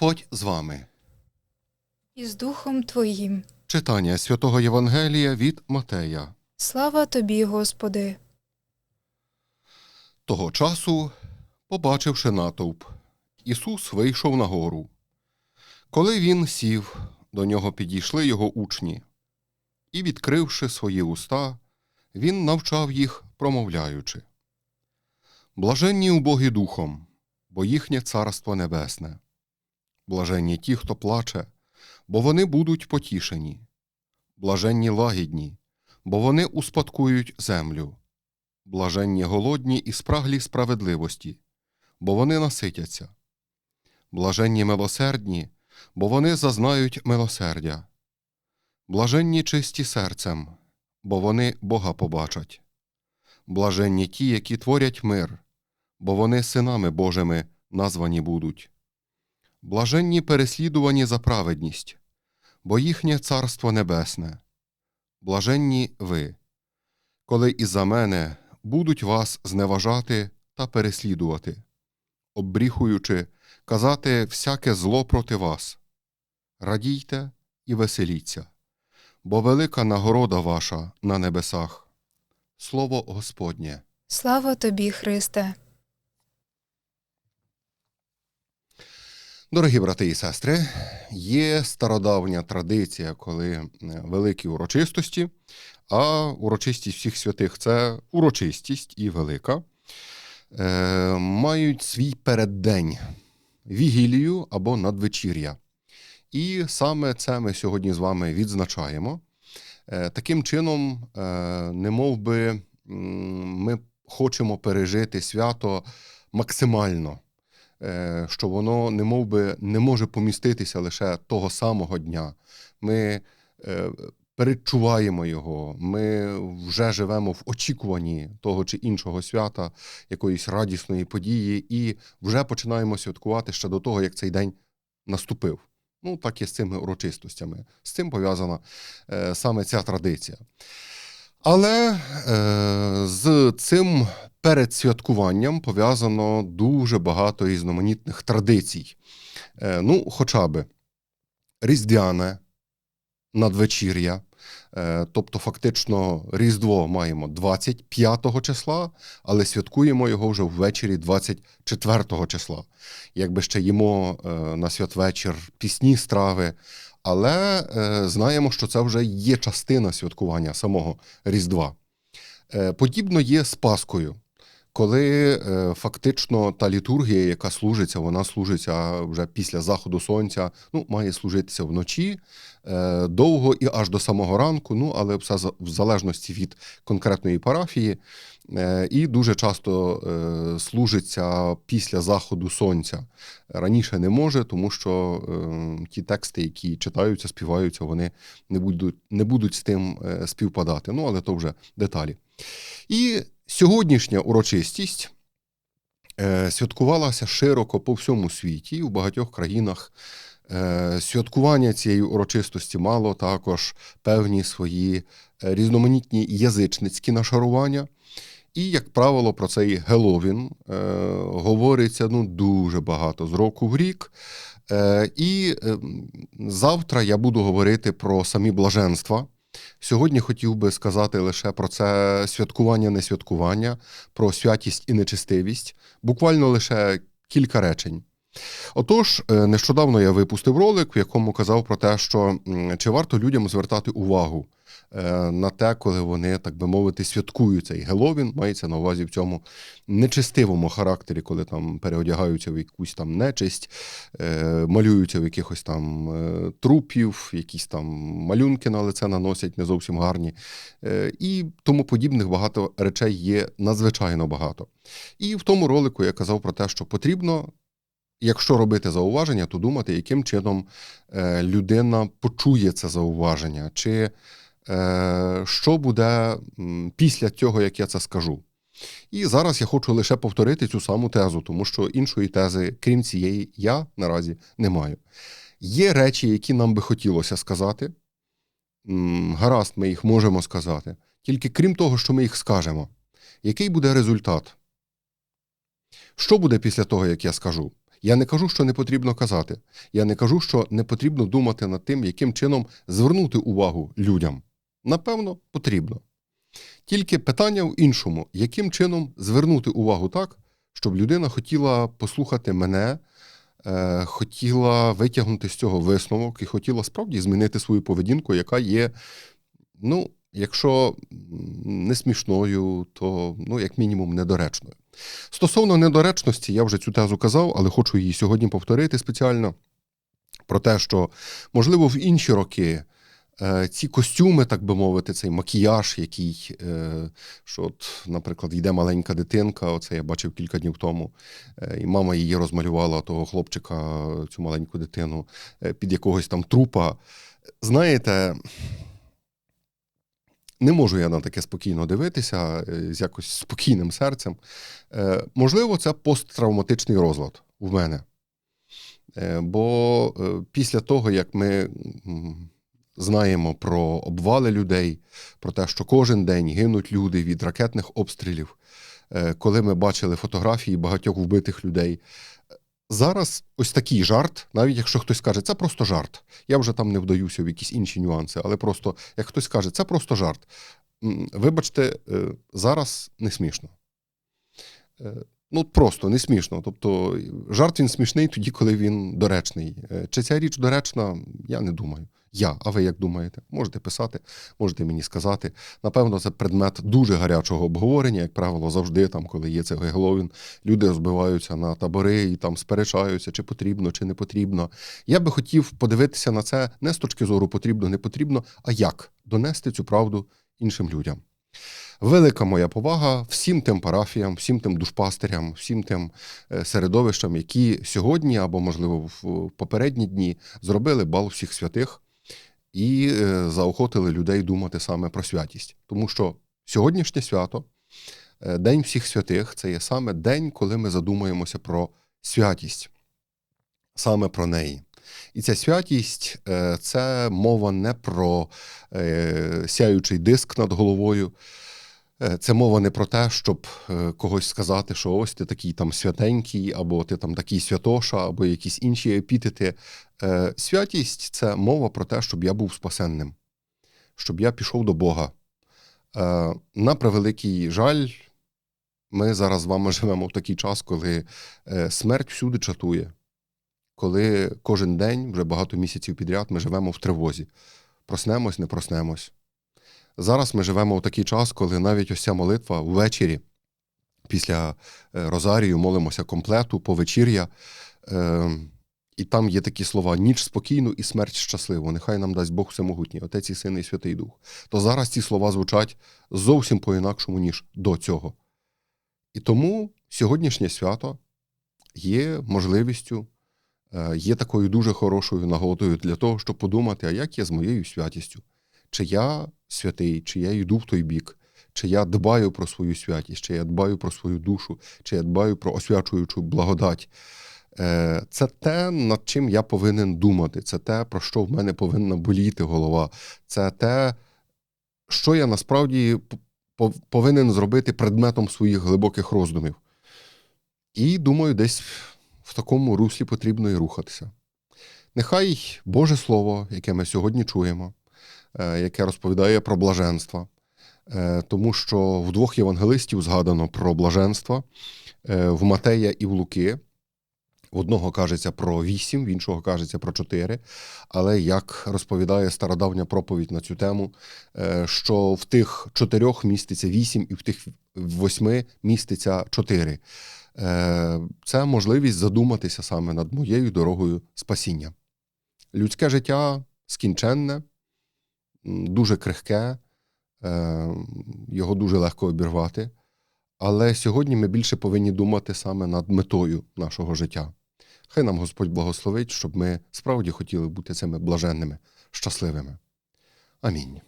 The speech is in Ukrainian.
Господь з вами. і з Духом Твоїм. Читання святого Євангелія від Матея. Слава Тобі, Господи! Того часу, побачивши натовп, Ісус вийшов на гору. Коли він сів, до нього підійшли його учні, і, відкривши свої уста, він навчав їх, промовляючи. Блаженні убогі духом, бо їхнє царство небесне. Блаженні ті, хто плаче, бо вони будуть потішені. Блаженні лагідні, бо вони успадкують землю. Блаженні голодні і спраглі справедливості, бо вони наситяться. Блаженні милосердні, бо вони зазнають милосердя. Блаженні чисті серцем, бо вони Бога побачать. Блаженні ті, які творять мир, бо вони синами Божими названі будуть. Блаженні переслідувані за праведність, бо їхнє царство небесне. Блаженні ви, коли і за мене будуть вас зневажати та переслідувати, оббріхуючи, казати всяке зло проти вас. Радійте і веселіться, бо велика нагорода ваша на небесах. Слово Господнє. Слава Тобі, Христе! Дорогі брати і сестри, є стародавня традиція, коли е, великі урочистості, а урочистість всіх святих це урочистість і велика, е, мають свій переддень, вігілію або надвечір'я. І саме це ми сьогодні з вами відзначаємо. Е, Таким чином, не мов би, ми хочемо пережити свято максимально що воно не мов би, не може поміститися лише того самого дня. Ми е, передчуваємо його, ми вже живемо в очікуванні того чи іншого свята, якоїсь радісної події, і вже починаємо святкувати ще до того, як цей день наступив. Ну, так і з цими урочистостями. З цим пов'язана е, саме ця традиція. Але е, з цим перед святкуванням пов'язано дуже багато різноманітних традицій. Е, ну, хоча би різдвяне надвечір'я. Е, тобто, фактично, Різдво маємо 25 числа, але святкуємо його вже ввечері 24 числа. Якби ще їмо е, на святвечір пісні страви. Але е, знаємо, що це вже є частина святкування самого Різдва. Е, подібно є з Паскою, коли е, фактично та літургія, яка служиться, вона служиться вже після заходу сонця, ну, має служитися вночі е, довго і аж до самого ранку, ну, але все в залежності від конкретної парафії. Е, і дуже часто е, служиться після заходу сонця. Раніше не може, тому що е, ті тексти, які читаються, співаються, вони не будуть, не будуть з тим е, співпадати. Ну, але то вже деталі. І сьогоднішня урочистість е, святкувалася широко по всьому світі, у багатьох країнах. Е, святкування цієї урочистості мало також певні свої е, різноманітні язичницькі нашарування. І, як правило, про цей Геловін е, говориться ну, дуже багато з року в рік. Е, і е, завтра я буду говорити про самі блаженства. Сьогодні хотів би сказати лише про це святкування, не святкування, про святість і нечистивість, буквально лише кілька речень. Отож, е, нещодавно я випустив ролик, в якому казав про те, що чи варто людям звертати увагу на те, коли вони, так би мовити, святкують цей Геловін, мається на увазі в цьому нечистивому характері, коли там переодягаються в якусь там нечисть, е, малюються в якихось там е, трупів, якісь там малюнки на лице наносять не зовсім гарні. Е, і тому подібних багато речей є надзвичайно багато. І в тому ролику я казав про те, що потрібно. Якщо робити зауваження, то думати, яким чином е, людина почує це зауваження, чи е, що буде після цього, як я це скажу. І зараз я хочу лише повторити цю саму тезу, тому що іншої тези, крім цієї, я наразі не маю. Є речі, які нам би хотілося сказати. Гаразд, ми їх можемо сказати. Тільки крім того, що ми їх скажемо, який буде результат? Що буде після того, як я скажу? Я не кажу, що не потрібно казати. Я не кажу, що не потрібно думати над тим, яким чином звернути увагу людям. Напевно, потрібно. Тільки питання в іншому: яким чином звернути увагу так, щоб людина хотіла послухати мене, е, хотіла витягнути з цього висновок і хотіла справді змінити свою поведінку, яка є, ну, якщо не смішною, то ну, як мінімум недоречною. Стосовно недоречності, я вже цю тезу казав, але хочу її сьогодні повторити спеціально про те, що, можливо, в інші роки ці костюми, так би мовити, цей макіяж, який, е, що, от, наприклад, йде маленька дитинка, оце я бачив кілька днів тому, е, і мама її розмалювала того хлопчика, цю маленьку дитину, е, під якогось там трупа. Знаєте, не можу я на таке спокійно дивитися, е, з якось спокійним серцем. Е, Можливо, це посттравматичний розлад у мене. Е, Бо е, після того, як ми знаємо про обвали людей, про те, що кожен день гинуть люди від ракетних обстрілів, е, коли ми бачили фотографії багатьох вбитих людей. Зараз ось такий жарт, навіть якщо хтось скаже, це просто жарт. Я вже там не вдаюся в якісь інші нюанси, але просто як хтось каже, це просто жарт. Вибачте, е, зараз не смішно. Е, Ну, просто не смішно. Тобто, жарт він смішний тоді, коли він доречний. Чи ця річ доречна, я не думаю. Я, а ви як думаєте? Можете писати, можете мені сказати. Напевно, це предмет дуже гарячого обговорення, як правило, завжди, там, коли є цей Гегловін, люди розбиваються на табори і там сперечаються, чи потрібно, чи не потрібно. Я би хотів подивитися на це не з точки зору потрібно, не потрібно, а як донести цю правду іншим людям. Велика моя повага всім тим парафіям, всім тим душпастерям, всім тим е, середовищам, які сьогодні або, можливо, в попередні дні зробили бал всіх святих і е, заохотили людей думати саме про святість. Тому що сьогоднішнє свято, е, День всіх святих, це є саме день, коли ми задумаємося про святість, саме про неї. І ця святість е, це мова не про сяючий диск над головою. Е, Це мова не про те, щоб е, когось сказати, що ось ти такий там святенький, або ти там такий святоша, або якісь інші епітети. Е, Святість це мова про те, щоб я був спасенним, щоб я пішов до Бога. На превеликий жаль, ми зараз з вами живемо в такий час, коли смерть всюди чатує, коли кожен день, вже багато місяців підряд, ми живемо в тривозі. Проснемось, не проснемось. Зараз ми живемо в такий час, коли навіть ось ця молитва ввечері, після е, Розарію, молимося комплету, повечір'я. Е, і там є такі слова: ніч спокійну і смерть щасливу. Нехай нам дасть Бог всемогутній, Отець і Син і Святий Дух. То зараз ці слова звучать зовсім по-інакшому, ніж до цього. І тому сьогоднішнє свято є можливістю, е, є такою дуже хорошою нагодою для того, щоб подумати, а як я з моєю святістю? Чи я святий, чи я йду в той бік, чи я дбаю про свою святість, чи я дбаю про свою душу, чи я дбаю про освячуючу благодать. Е, Це те, над чим я повинен думати, це те, про що в мене повинна боліти голова, це те, що я насправді повинен зробити предметом своїх глибоких роздумів. І думаю, десь в такому руслі потрібно і рухатися. Нехай Боже Слово, яке ми сьогодні чуємо, яке розповідає про блаженство, е, тому що в двох євангелистів згадано про блаженство е, в Матея і в Луки. В одного кажеться про вісім, в іншого кажеться про чотири. Але як розповідає стародавня проповідь на цю тему, е, що в тих чотирьох міститься вісім, і в тих восьми міститься чотири. Е, Це можливість задуматися саме над моєю дорогою спасіння. Людське життя скінченне, дуже крихке, е, його дуже легко обірвати. Але сьогодні ми більше повинні думати саме над метою нашого життя. Хай нам Господь благословить, щоб ми справді хотіли бути цими блаженними, щасливими. Амінь.